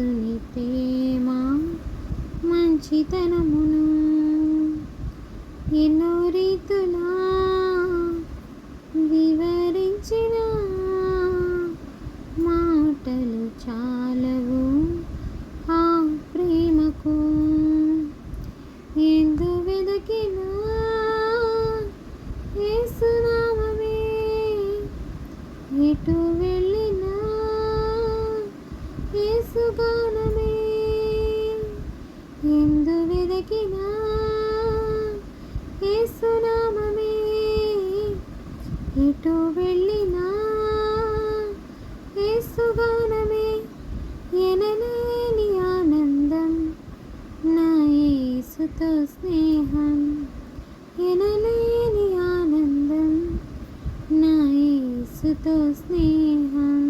యేసుని ప్రేమ మంచితనమును. ఎన్నో రీతులా వివరించిన మాటలు చాలవు ఆ ప్రేమకు. ఎందు వెదకినా యేసునామమే ఎటు వెళ్ళినా సుగానమే. ఎందు వెదకినా యేసునామమే ఎటు వెళ్ళినా యేసుగానమే ఎనలేని ఆనందం నా ఏసుతో స్నేహం. ఎనలేని ఆనందం నా ఏసుతో స్నేహం.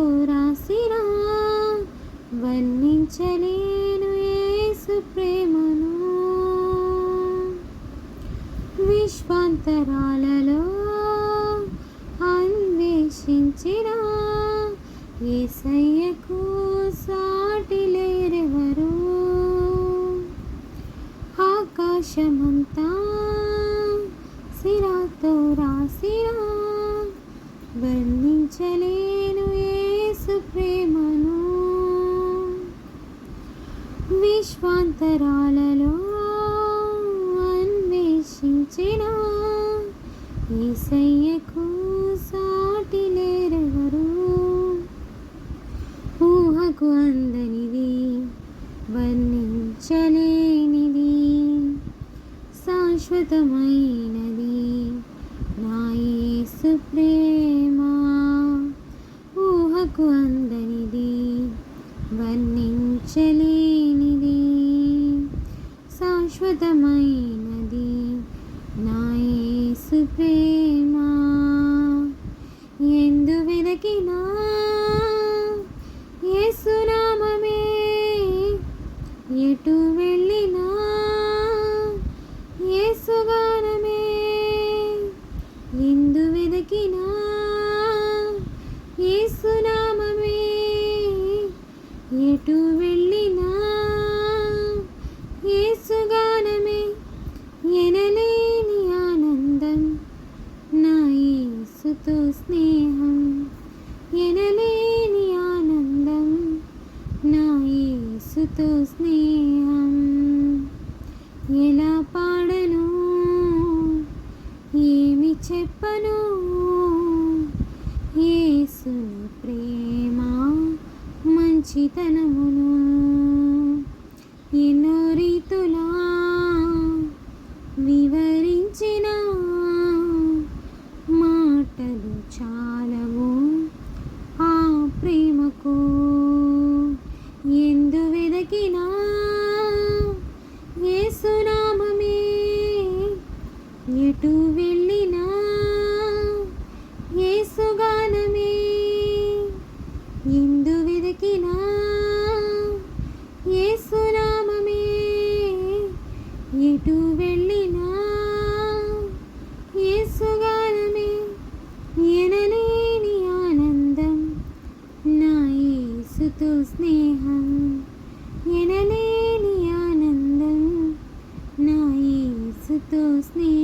రాసిరా వర్ణించలేను ఏసు ప్రేమను. విశ్వాంతరాలలో అన్వేషించిరా ఏసయ్యకు సాటి లేరెవరు? ఆకాశమంతా సిరాతో రాసిరా వర్ణ విశ్వాంతరాలలో అన్వేషించిన ఏసయ్యకు సాటి లేరెవరు? ఊహకు అందనిది వర్ణించలేనిది శాశ్వతమైనది నా యేసు ప్రేమ. ఊహకు అందనిది వర్ణించలే శాశ్వతమైనది నా యేసు నీతో స్నేహం ఎనలేని ఆనందం నా యేసుతో స్నేహం. ఎలా పాడను? ఏమి చెప్పను? యేసు ప్రేమ మంచితనమును ఎన్నో రీతులా వివరి పలికినా ఏసునామమే. ఎటు వెళ్ళినా ఏసుగానమే. ఎందు వెతికినా ఏసునామమే. ఎటు వెళ్ళినా ఏసుగానమే. ఎనలేని ఆనందం నా ఏసుతో స్నేహం. ఎనలేని ఆనందం నా యేసుతో స్నేహం